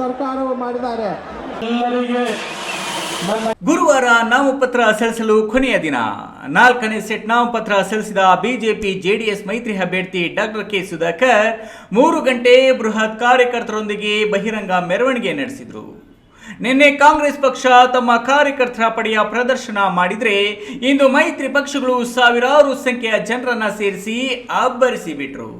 ಸರ್ಕಾರವು ಮಾಡಿದ್ದಾರೆ. ಗುರುವಾರ ನಾಮಪತ್ರ ಸಲ್ಲಿಸಲು ಕೊನೆಯ ದಿನ. ನಾಲ್ಕನೇ ಸೆಟ್ ನಾಮಪತ್ರ ಸಲ್ಲಿಸಿದ ಬಿಜೆಪಿ ಜೆಡಿಎಸ್ ಮೈತ್ರಿ ಅಭ್ಯರ್ಥಿ ಡಾಕ್ಟರ್ ಕೆ ಸುಧಾಕರ್ ಮೂರು ಗಂಟೆ ಬೃಹತ್ ಕಾರ್ಯಕರ್ತರೊಂದಿಗೆ ಬಹಿರಂಗ ಮೆರವಣಿಗೆ ನಡೆಸಿದರು. ನಿನ್ನೆ ಕಾಂಗ್ರೆಸ್ ಪಕ್ಷ ತಮ್ಮ ಕಾರ್ಯಕರ್ತರ ಪಡೆಯ ಪ್ರದರ್ಶನ ಮಾಡಿದ್ರೆ ಇಂದು ಮೈತ್ರಿ ಪಕ್ಷಗಳು ಸಾವಿರಾರು ಸಂಖ್ಯೆಯ ಜನರನ್ನ ಸೇರಿಸಿ ಅಬ್ಬರಿಸಿ ಬಿಟ್ರು.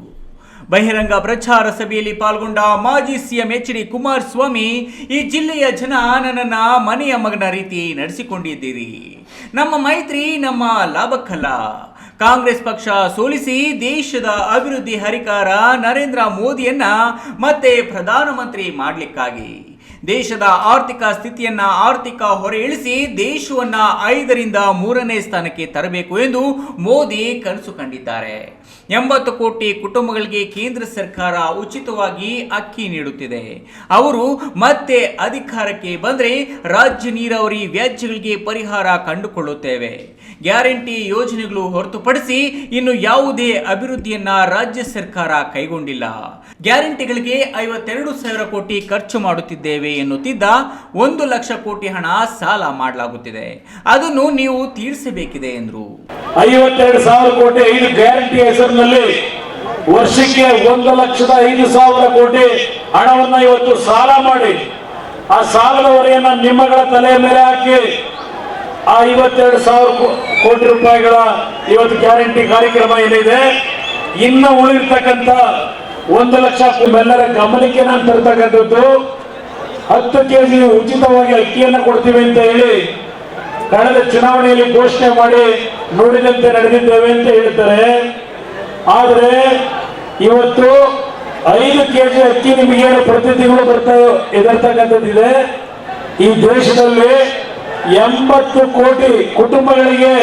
ಬಹಿರಂಗ ಪ್ರಚಾರ ಸಭೆಯಲ್ಲಿ ಪಾಲ್ಗೊಂಡ ಮಾಜಿ ಸಿಎಂ ಎಚ್ ಡಿ ಕುಮಾರಸ್ವಾಮಿ, ಈ ಜಿಲ್ಲೆಯ ಜನ ನನ್ನ ಮನೆಯ ಮಗನ ರೀತಿ ನಡೆಸಿಕೊಂಡಿದ್ದೀರಿ. ನಮ್ಮ ಮೈತ್ರಿ, ನಮ್ಮ ಲಾಭಕ್ಕಲ್ಲ. ಕಾಂಗ್ರೆಸ್ ಪಕ್ಷ ಸೋಲಿಸಿ ದೇಶದ ಅಭಿವೃದ್ಧಿ ಹರಿಕಾರ ನರೇಂದ್ರ ಮೋದಿಯನ್ನ ಮತ್ತೆ ಪ್ರಧಾನಮಂತ್ರಿ ಮಾಡಲಿಕ್ಕಾಗಿ. ದೇಶದ ಆರ್ಥಿಕ ಸ್ಥಿತಿಯನ್ನ ಆರ್ಥಿಕ ಹೊರೆ ಇಳಿಸಿ ದೇಶವನ್ನ ಐದರಿಂದ ಮೂರನೇ ಸ್ಥಾನಕ್ಕೆ ತರಬೇಕು ಎಂದು ಮೋದಿ ಕನಸು ಕಂಡಿದ್ದಾರೆ. ಎಂಬತ್ತು ಕೋಟಿ ಕುಟುಂಬಗಳಿಗೆ ಕೇಂದ್ರ ಸರ್ಕಾರ ಉಚಿತವಾಗಿ ಅಕ್ಕಿ ನೀಡುತ್ತಿದೆ. ಅವರು ಮತ್ತೆ ಅಧಿಕಾರಕ್ಕೆ ಬಂದರೆ ರಾಜ್ಯ ನೀರಾವರಿ ವ್ಯಾಜ್ಯಗಳಿಗೆ ಪರಿಹಾರ ಕಂಡುಕೊಳ್ಳುತ್ತೇವೆ. ಗ್ಯಾರಂಟಿ ಯೋಜನೆಗಳು ಹೊರತುಪಡಿಸಿ ಇನ್ನು ಯಾವುದೇ ಅಭಿವೃದ್ಧಿಯನ್ನ ರಾಜ್ಯ ಸರ್ಕಾರ ಕೈಗೊಂಡಿಲ್ಲ. ಗ್ಯಾರಂಟಿಗಳಿಗೆ ಐವತ್ತೆರಡು ಸಾವಿರ ಕೋಟಿ ಖರ್ಚು ಮಾಡುತ್ತಿದ್ದೇವೆ ಎನ್ನುತ್ತಿದ್ದ ಒಂದು ಲಕ್ಷ ಕೋಟಿ ಹಣ ಸಾಲ ಮಾಡಲಾಗುತ್ತಿದೆ. ಅದನ್ನು ನೀವು ತೀರಿಸಬೇಕಿದೆ ಎಂದರು. ಐವತ್ತೆರಡು ಸಾವಿರ ಕೋಟಿ ಐದು ಗ್ಯಾರಂಟಿ ಹೆಸರಿನಲ್ಲಿ ವರ್ಷಕ್ಕೆ ಒಂದು ಲಕ್ಷದ ಐದು ಸಾವಿರ ಕೋಟಿ ಹಣವನ್ನು ಇವತ್ತು ಸಾಲ ಮಾಡಿ, ಆ ಸಾಲದ ಹೊರೆಯನ್ನ ನಿಮ್ಮಗಳ ತಲೆ ಮೇಲೆ ಹಾಕಿ ಆ ಐವತ್ತೆರಡು ಸಾವಿರ ಕೋಟಿ ರೂಪಾಯಿಗಳ ಇವತ್ತು ಗ್ಯಾರಂಟಿ ಕಾರ್ಯಕ್ರಮ ಏನಿದೆ, ಇನ್ನು ಉಳಿರ್ತಕ್ಕಂಥ ಒಂದು ಲಕ್ಷ ಎಲ್ಲರ ಗಮನಕ್ಕೆ ನಾನು ತರ್ತಕ್ಕಂಥದ್ದು ಹತ್ತು ಕೆಜಿ ಉಚಿತವಾಗಿ ಅಕ್ಕಿಯನ್ನು ಕೊಡ್ತೀವಿ ಅಂತ ಹೇಳಿ ಕಳೆದ ಚುನಾವಣೆಯಲ್ಲಿ ಘೋಷಣೆ ಮಾಡಿ ನೋಡಿದಂತೆ ನಡೆದಿದ್ದೇವೆ ಅಂತ ಹೇಳ್ತಾರೆ. ಆದರೆ ಇವತ್ತು ಐದು ಕೆಜಿ ಅಕ್ಕಿ ನಿಮಗೆ ಪ್ರತಿ ತಿಂಗಳು ಬರ್ತಾ ಎದುರ್ತಕ್ಕಂಥದ್ದಿದೆ ಈ ದೇಶದಲ್ಲಿ ಎಂಬತ್ತು ಕೋಟಿ ಕುಟುಂಬಗಳಿಗೆ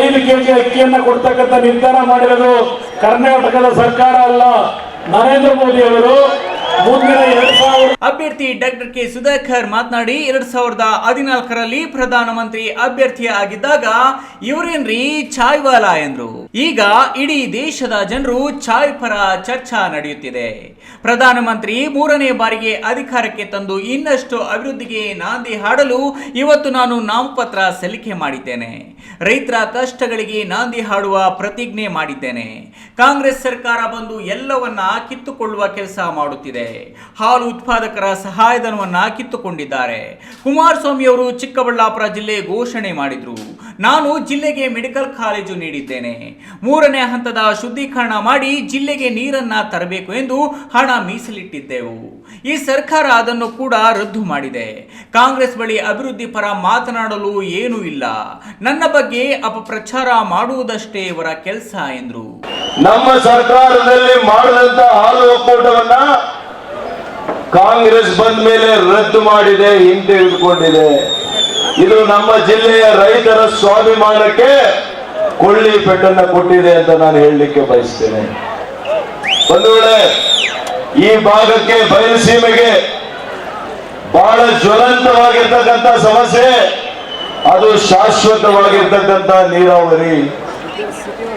ಐದು ಕೆಜಿ ಅಕ್ಕಿಯನ್ನು ಕೊಡ್ತಕ್ಕಂಥ ನಿರ್ಧಾರ ಮಾಡಿರೋದು ಕರ್ನಾಟಕದ ಸರ್ಕಾರ ಅಲ್ಲ, ನರೇಂದ್ರ ಮೋದಿ ಅವರು. ಅಭ್ಯರ್ಥಿ ಡಾಕ್ಟರ್ ಕೆ ಸುಧಾಕರ್ ಮಾತನಾಡಿ, ಎರಡ್ ಸಾವಿರದ ಹದಿನಾಲ್ಕರಲ್ಲಿ ಪ್ರಧಾನಮಂತ್ರಿ ಅಭ್ಯರ್ಥಿ ಆಗಿದ್ದಾಗ ಇವರೇನ್ರಿ? ಚಾಯ್ ವಾಲಾ ಎಂದ್ರು. ಈಗ ಇಡೀ ದೇಶದ ಜನರು ಚಾಯ್ ಪರ ಚರ್ಚಾ ನಡೆಯುತ್ತಿದೆ. ಪ್ರಧಾನಮಂತ್ರಿ ಮೂರನೇ ಬಾರಿಗೆ ಅಧಿಕಾರಕ್ಕೆ ತಂದು ಇನ್ನಷ್ಟು ಅಭಿವೃದ್ಧಿಗೆ ನಾಂದಿ ಹಾಡಲು ಇವತ್ತು ನಾನು ನಾಮಪತ್ರ ಸಲ್ಲಿಕೆ ಮಾಡಿದ್ದೇನೆ. ರೈತರ ಕಷ್ಟಗಳಿಗೆ ನಾಂದಿ ಹಾಡುವ ಪ್ರತಿಜ್ಞೆ ಮಾಡಿದ್ದೇನೆ. ಕಾಂಗ್ರೆಸ್ ಸರ್ಕಾರ ಬಂದು ಎಲ್ಲವನ್ನ ಕಿತ್ತುಕೊಳ್ಳುವ ಕೆಲಸ ಮಾಡುತ್ತಿದೆ. ಹಾಲು ಉತ್ಪಾದಕರ ಸಹಾಯಧನವನ್ನ ಕಿತ್ತುಕೊಂಡಿದ್ದಾರೆ. ಕುಮಾರಸ್ವಾಮಿಯವರು ಚಿಕ್ಕಬಳ್ಳಾಪುರ ಜಿಲ್ಲೆ ಘೋಷಣೆ ಮಾಡಿದ್ರು. ನಾನು ಜಿಲ್ಲೆಗೆ ಮೆಡಿಕಲ್ ಕಾಲೇಜು ನೀಡಿದ್ದೇನೆ. ಮೂರನೇ ಹಂತದ ಶುದ್ಧೀಕರಣ ಮಾಡಿ ಜಿಲ್ಲೆಗೆ ನೀರನ್ನ ತರಬೇಕು ಎಂದು ಹಣ ಮೀಸಲಿಟ್ಟಿದ್ದೆವು. ಈ ಸರ್ಕಾರ ಅದನ್ನು ಕೂಡ ರದ್ದು ಮಾಡಿದೆ. ಕಾಂಗ್ರೆಸ್ ಬಳಿ ಅಭಿವೃದ್ಧಿ ಪರ ಮಾತನಾಡಲು ಏನೂ ಇಲ್ಲ. ನನ್ನ ಬಗ್ಗೆ ಅಪಪ್ರಚಾರ ಮಾಡುವುದಷ್ಟೇ ಇವರ ಕೆಲಸ ಎಂದರು. ನಮ್ಮ ಸರ್ಕಾರದಲ್ಲಿ ಮಾಡಿದಂತ ಹಾಲು ಒಕ್ಕೂಟವನ್ನ ಕಾಂಗ್ರೆಸ್ ಬಂದ ಮೇಲೆ ರದ್ದು ಮಾಡಿದೆ ಹಿಂತೆಗೆದುಕೊಂಡಿದೆ ಇದು ನಮ್ಮ ಜಿಲ್ಲೆಯ ರೈತರ ಸ್ವಾಭಿಮಾನಕ್ಕೆ ಕೊಳ್ಳಿ ಪೆಟ್ಟನ್ನ ಕೊಟ್ಟಿದೆ ಅಂತ ನಾನು ಹೇಳಲಿಕ್ಕೆ ಬಯಸ್ತೇನೆ. ಒಂದು ವೇಳೆ ಈ ಭಾಗಕ್ಕೆ ಬಯಲುಸೀಮೆಗೆ ಬಹಳ ಜ್ವಲಂತವಾಗಿರ್ತಕ್ಕಂಥ ಸಮಸ್ಯೆ, ಅದು ಶಾಶ್ವತವಾಗಿರ್ತಕ್ಕಂಥ ನೀರಾವರಿ.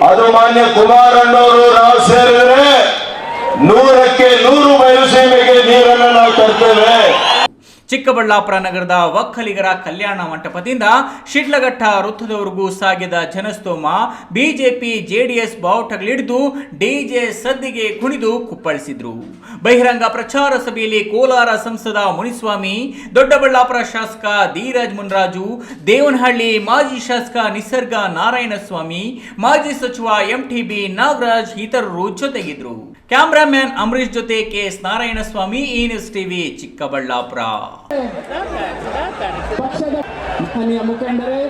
ಅದು ಮಾನ್ಯ ಕುಮಾರಣ್ಣವರು ನಾವು ಸೇರಿದರೆ ನೂರಕ್ಕೆ ನೂರು ಬಯಲುಸೀಮೆಗೆ ನೀರನ್ನು ನಾವು ತರ್ತೇವೆ ಚಿಕ್ಕಬಳ್ಳಾಪುರ ನಗರದ ಒಕ್ಕಲಿಗರ ಕಲ್ಯಾಣ ಮಂಟಪದಿಂದ ಶಿಡ್ಲಘಟ್ಟ ವೃತ್ತದವರೆಗೂ ಸಾಗಿದ ಜನಸ್ತೋಮ ಬಿಜೆಪಿ, ಜೆಡಿಎಸ್ ಬಾವುಟಗಳಿಡಿದು ಡಿಜೆ ಸದ್ದಿಗೆ ಕುಣಿದು ಕುಪ್ಪಳಿಸಿದ್ರು. ಬಹಿರಂಗ ಪ್ರಚಾರ ಸಭೆಯಲ್ಲಿ ಕೋಲಾರ ಸಂಸದ ಮುನಿಸ್ವಾಮಿ, ದೊಡ್ಡಬಳ್ಳಾಪುರ ಶಾಸಕ ಧೀರಜ್ ಮುನ್ರಾಜು, ದೇವನಹಳ್ಳಿ ಮಾಜಿ ಶಾಸಕ ನಿಸರ್ಗ ನಾರಾಯಣಸ್ವಾಮಿ, ಮಾಜಿ ಸಚಿವ ಎಂಟಿಬಿ ನಾಗರಾಜ್, ಇತರರು ಜೊತೆಗಿದ್ರು. ಕ್ಯಾಮ್ರಾಮ್ಯಾನ್ ಅಂಬರೀಶ್ ಜೊತೆ ಕೆ ಎಸ್ ನಾರಾಯಣಸ್ವಾಮಿ ಈ ನ್ಯೂಸ್ ಟಿವಿ ಚಿಕ್ಕಬಳ್ಳಾಪುರ. ಪಕ್ಷದ ಮುಖಂಡರೇ